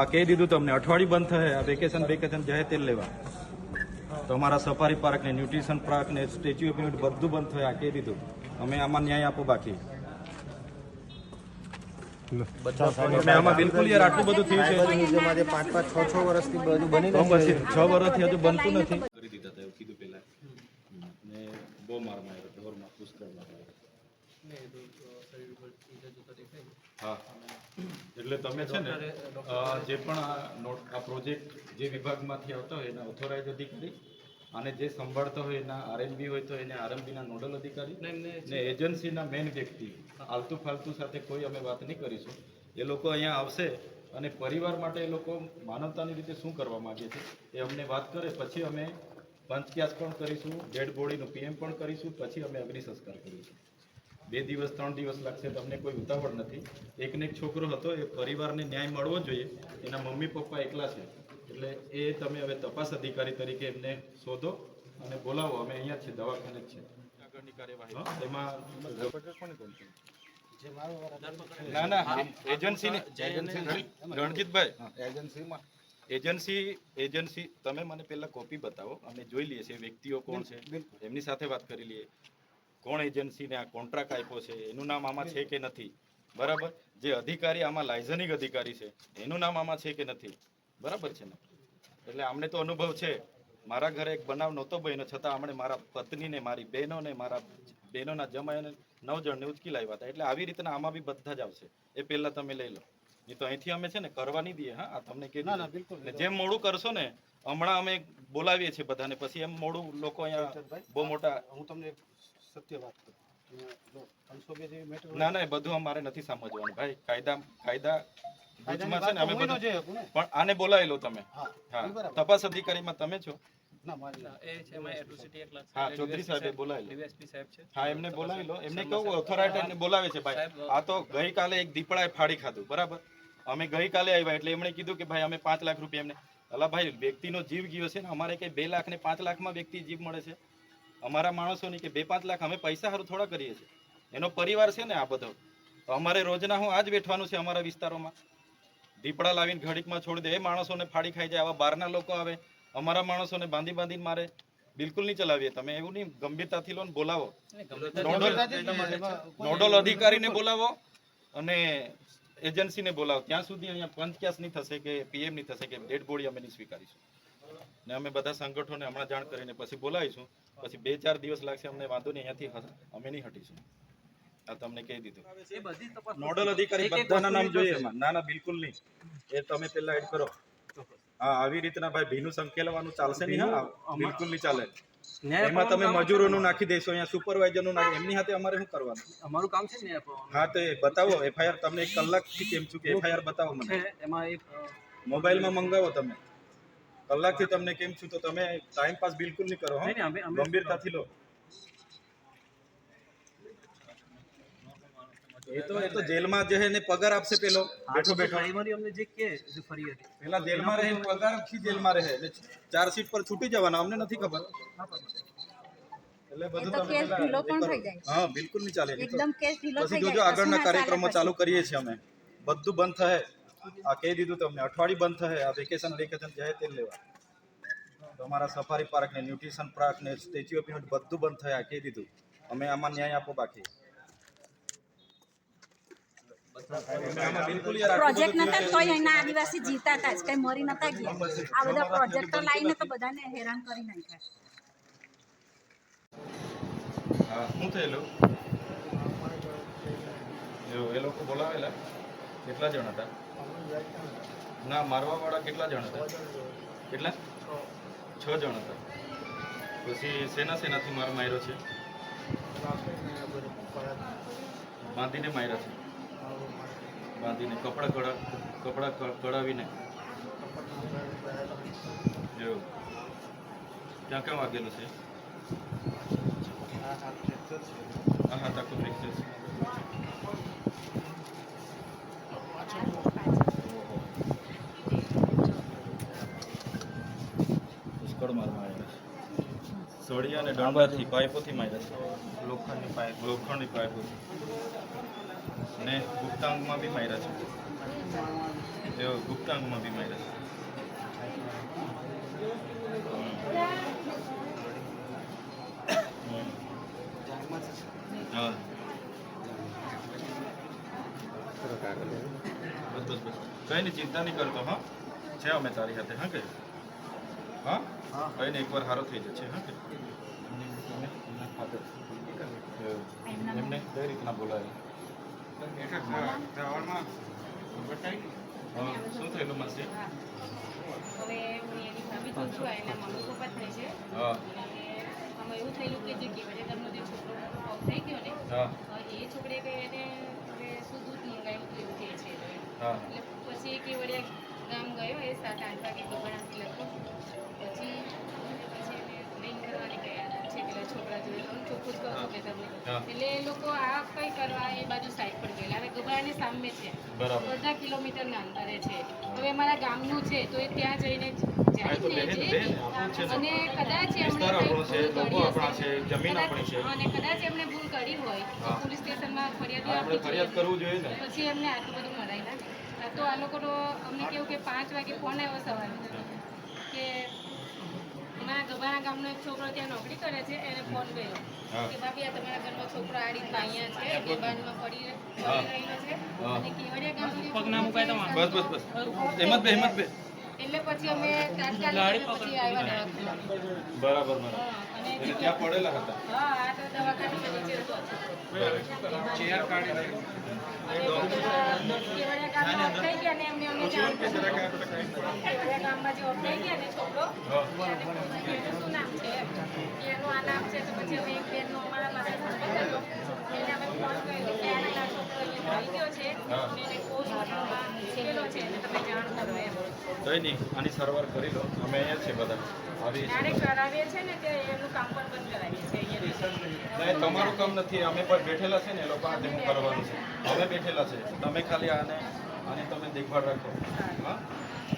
આ કહી દીધું તમને. અઠવાડિયું બંધ થશે. આ વેકેશન વેકેશન જાય તેલ લેવા. તો અમારા સફારી પાર્ક ને ન્યુટ્રિશન પાર્ક ને સ્ટેચ્યુ ઓફ યુનિટી બધું બંધ થયું. આ કહી દીધું. અમે આમાં ન્યાય આપો બાકી. આમાં બિલકુલ યાર આટલું બધું થયું છે. પાંચ પાંચ છ છ વર્ષથી બધું બની તો રહ્યું પછી છ વર્ષથી હજુ બનતું નથી. કરી દીધા હતા એવું કીધું પેલા. ને બહુ માર માર્યો ઢોરમાં પુષ્કળ માર હા. એટલે તમે છે ને જે પણ આ પ્રોજેક્ટ જે વિભાગમાંથી આવતા હોય એના ઓથોરાઇઝ અધિકારી અને જે સંભાળતો હોય એના આરએમબી હોય તો એને આરએમબીના નોડલ અધિકારી ને એજન્સીના મેન વ્યક્તિ આલતુ ફાલતુ સાથે કોઈ અમે વાત નહીં કરીશું. એ લોકો અહીંયા આવશે અને પરિવાર માટે એ લોકો માનવતાની રીતે શું કરવા માંગે છે એ અમને વાત કરે. પછી અમે પંચક્યાસ પણ કરીશું ડેડ બોડીનું પીએમ પણ કરીશું પછી અમે અગ્નિ સંસ્કાર કરીશું. બે દિવસ ત્રણ દિવસ લાગશે તમને કોઈ ઉતાવળ નથી. એકને એક છોકરો હતો એ પરિવારને ન્યાય મળવો જોઈએ. એના મમ્મી પપ્પા એકલા છે. એટલે એ તમે હવે તપાસ અધિકારી તરીકે એમને શોધો અને બોલાવો. અમે અહીંયા છે દવાખાને જ છે આગળની કાર્યવાહી. એમાં ના ના એજન્સીની રણજીતભાઈ. એજન્સીમાં. એજન્સી એજન્સી તમે મને પેલા કોપી બતાવો. અમે જોઈ લઈએ છીએ વ્યક્તિઓ કોણ છે? એમની સાથે વાત કરી લઈએ. કોણ એજન્સીને આ કોન્ટ્રાક્ટ આપ્યો છે એનું નામ આમાં છે કે નથી? બરાબર? જે અધિકારી આમાં લાયઝનિક અધિકારી છે એનું નામ આમાં છે કે નથી? બરાબર છે ને? એટલે અમને તો અનુભવ છે. મારા ઘરે એક બનાવ નહોતો બન્યો છતાં અમને મારા પત્નીને મારી બહેનોને મારા બહેનોના જમાઈને નવ જણને ઉચકી લાવ્યા હતા. એટલે આવી રીતના આમાં બી બધા જ આવશે. એ પહેલા તમે લઈ લો. એ તો અહીંથી અમે છે ને કરવા નહીં દઈએ હા? તમને કે ના ના બિલકુલ. જેમ મોડું કરશો ને હમણાં અમે બોલાવીએ છીએ બધાને. પછી એમ મોડું લોકો અહીંયા બહુ મોટા હું તમને સત્ય વાત કરું. ના ના એ બધું અમારે નથી સમજવાનું. ભાઈ કાયદા કાયદા ગુચમાં છે ને અમે બધું પણ આને બોલાયેલો તમે. હા તપાસ અધિકારીમાં તમે છો. ના મારી એ છે એમાં એટ્રોસિટી એક લાખ હા ચૌધરી સાહેબે બોલાવી લો. ડીવાયએસપી સાહેબ છે. હા એમને બોલાવી લો. એમને કહું ઓથોરાઇટી બોલાવે છે ભાઈ. આ તો ગઈકાલે એક દીપડાએ ફાડી ખાધું બરાબર? અમે ગઈકાલે આવ્યા એટલે એમણે કીધું કે ભાઈ અમે પાંચ લાખ રૂપિયા એમને. અલા ભાઈ વ્યક્તિનો જીવ ગયો છે ને અમારે કઈ બે લાખ ને પાંચ લાખમાં વ્યક્તિ જીવ મળે છે? અમારા માણસોની કે બે પાંચ લાખ અમે પૈસા સારું થોડા કરીએ છીએ. એનો પરિવાર છે ને આ બધો. તો અમારે રોજના હું આજ બેઠવાનું છે અમારા વિસ્તારોમાં. દીપડા લાવીને ઘડીકમાં છોડી દે. એ માણસોને ફાડી ખાઈ જાય. આવા બહારના લોકો આવે. અમારા માણસોને બાંધી બાંધીને મારે. બિલકુલ નહીં ચલાવીએ તમે. એવું નહીં. ગંભીરતાથી લો ને બોલાવો. નોડલ નોડલ અધિકારીને બોલાવો અને એજન્સીને બોલાવો. ત્યાં સુધી અહીંયા પંચક્યાસ નહીં થશે કે પીએમ નહીં થશે કે ડેડ બોડી અમે નહીં સ્વીકારીશું. ને અમે બધા સંગઠનોને હમણાં જાણ કરીને પછી બોલાવીશું. પછી બે ચાર દિવસ લાગશે અમને વાંધો નહીં અહીંયાથી અમે નહીં હટીશું. આ તમને કહી દીધું. એ બધી તપાસ નોડલ અધિકારી બધાના નામ જોઈએ એમાં. ના ના બિલકુલ નહીં. એ તમે પેલા એડ કરો. હા આવી રીતના ભાઈ ભીનું સંકેલવાનું ચાલશે નહીં હા બિલકુલ નહીં ચાલે. એમાં તમે મજૂરોનું નાખી દેશો અહીંયા સુપરવાઇઝરનું નાખી એમની હાથે અમારે શું કરવાનું? અમારું કામ છે ને હા તો એ બતાવો એફઆઈઆર તમને એક કલાકથી કેમ છું કે એફઆઈઆર બતાવો મને. એમાં એક મોબાઈલમાં મંગાવો તમે. કલાકથી તમને કેમ છું? તો તમે ટાઈમ પાસ બિલકુલ નહીં કરો ગંભીરતાથી લો. એ તો એ તો જેલમાં જે ને પગાર આપશે પેલો. બેઠો બેઠો. પ્રાઇમરી અમને જે કે જે ફરી હતી. પેલા જેલમાં રહે પગારથી જેલમાં રહે. એટલે ચાર સીટ પર છૂટી જવાના અમને નથી ખબર. એટલે બધું તો તમે કેસ પેલા ઢીલો પણ થઈ જાય. હા બિલકુલ નહીં ચાલે. એકદમ કેસ ઢીલો પછી થઈ જોજો જાય. આગળના કશું ના કાર્યક્રમો ચાલુ કરીએ છીએ અમે. બધું બંધ થશે. આ કહી દીધું તમને અઠવાડિયું બંધ થશે આ વેકેશન વેકેશન જાય તે લેવા અમારા સફારી પાર્ક ને ન્યુટ્રિશન પાર્ક ને સ્ટેચ્યુ ઓફ યુનિટી બધું બંધ થયા કહી દીધું. અમે આમાં ન્યાય આપો બાકી. અમે આમાં બિલકુલ યાર આટલું પ્રોજેક્ટ નતા તોય અહીંના આદિવાસી જીવતા હતા કઈ મરી નતા ગયા. આ બધા પ્રોજેક્ટો લાવીને તો બધાને હેરાન કરી નાખ્યા. શું થયેલું? એ લોકો બોલાવેલા? કેટલા જણ હતા? ના મારવા વાળા કેટલા જણ હતા? કેટલા? છ જણ હતા. પછી શેના શેનાથી માર માર્યો છે? બાંધીને માર્યા છે? બાંધીને, કપડાં કડા કપડાં કડાવીને એવું. ક્યાં ક્યાં વાગેલું છે? હા હા તાકું ફ્રેક્ચર છે પુષ્કળ માર માર્યા છે અને દંડાથી પાઇપોથી માર્યા છે લોખંડની પાઇપ. લોખંડની પાઇપોથી. ને ગુપ્તાંગમાં બી માર્યા છે. એવો ગુપ્તાંગમાં બી માર્યા છે. હા. બસ બસ બસ. કઈ નહીં ચિંતા નહીં કરતો હા? છે અમે તારી સાથે હા કે? હા કઈ નહીં એકવાર સારો થઈ જશે હા એમને કઈ રીતના બોલાવે? શું થયેલું માસી હવે હું એની ભાભી તો છું એના મમ્મી પપ્પા થાય છે. આમાં એવું થયેલું કે જે કેવડિયાનો જે છોકરો થઈ ગયો ને એ છોકરે કે એને હવે શું દૂધ મંગાવ્યું હતું એવું કહે છે એ લોકોએ. હા એટલે પછી એ કેવડિયા ગામ ગયો, એ સાત, આઠ વાગે ગભરાથી લગભગ પછી પછી એને ડ્રિંક કરવાની ગયા છે પેલા છોકરા જોડે તો હું ચોખ્ખું જ કહું કે તમને એટલે એ લોકો આ કંઈ કરવા એ બાજુ સાઈડ પર ગયેલા. હવે ગભરાની સામે છે. અડધા કિલોમીટરના અંતરે છે. હવે મારા ગામનું છે તો એ ત્યાં જઈને અને કદાચ એમણે કદાચ- અને કદાચ એમણે ભૂલ કરી હોય તો પોલીસ સ્ટેશનમાં ફરિયાદ કરવું જોઈએ પછી એમને આટલું બધું મરાય ના તો આ લોકોનો અમને કેવું કે પાંચ વાગે ફોન આવ્યો સવારે. કે ગભાના ગામનો એક છોકરો ત્યાં નોકરી કરે છે એને ફોન કર્યો કે ભાભી આ તમારા ઘરનો છોકરો આડી અહીંયા છે બેબાનમાં પડી રહેલો છે. અને કેવડિયા ગામ જે પગ ના મુકાય તો બસ બસ બસ. હિંમત બે હિંમત બે. એટલે પછી અમે તાત્કાલિક પછી આવ્યા બરાબર બરાબર. હા, એટલે ત્યાં પડેલા હતા? હા આ તો દવાખાનામાં નીચે હતો. આ છોકરો. થઈ ગયા ને એમને અમને જાણ કરી. કેવડિયા ગામમાં જે ઓફ થઈ ગયા ને છોકરો હા. એને ફોન કર્યો, શું નામ છે? એનું આ નામ છે તો પછી અમે એક બેનનો અમારા પાસે નંબર એને અમે ફોન કર્યો કે આ છોકરો અહીંયા મળી ગયો છે અને એને પોસ્ટમોર્ટમમાં મૂકેલો છે અને તમે જાણ કરો એમ. કઈ નહીં આની સારવાર કરી લો. અમે અહીંયા છે બધા. તમારું કામ નથી. અમે પણ બેઠેલા છે ને એ લોકો હું કરવાનું છે. અમે બેઠેલા છે. તમે ખાલી આને આને તમે દેખભાળ રાખો. હા?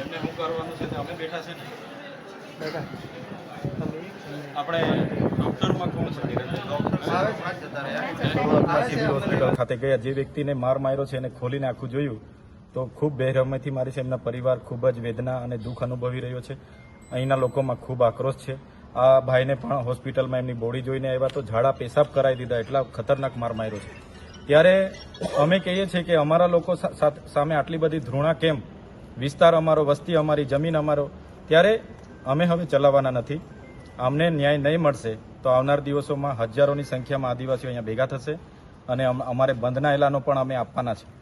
એમને શું કરવાનું છે અમે બેઠા છે ને. આપણે ડૉક્ટરમાં કોણ છે હોસ્પિટલ ખાતે ગયા. જે વ્યક્તિને માર માર્યો છે એને ખોલીને આખું જોયું તો ખૂબ બેરહમથી મારી છે. એમના પરિવાર ખૂબ જ વેદના અને દુઃખ અનુભવી રહ્યો છે. અહીંના લોકોમાં ખૂબ આક્રોશ છે. આ ભાઈને પણ હોસ્પિટલમાં એમની બોડી જોઈને આવ્યા તો ઝાડા પેશાબ કરાવી દીધા. એટલા ખતરનાક માર માર્યો છે. ત્યારે અમે કહીએ છીએ કે અમારા લોકો સામે આટલી બધી ધૃણા કેમ? વિસ્તાર અમારો, વસ્તી અમારી, જમીન અમારો. ત્યારે અમે હવે ચલાવવાના નથી. અમને ન્યાય નહીં મળશે તો આવનાર દિવસોમાં હજારોની સંખ્યામાં આદિવાસીઓ અહીંયા ભેગા થશે અને અમ- અમારે બંધના એલાનો પણ અમે આપવાના છે.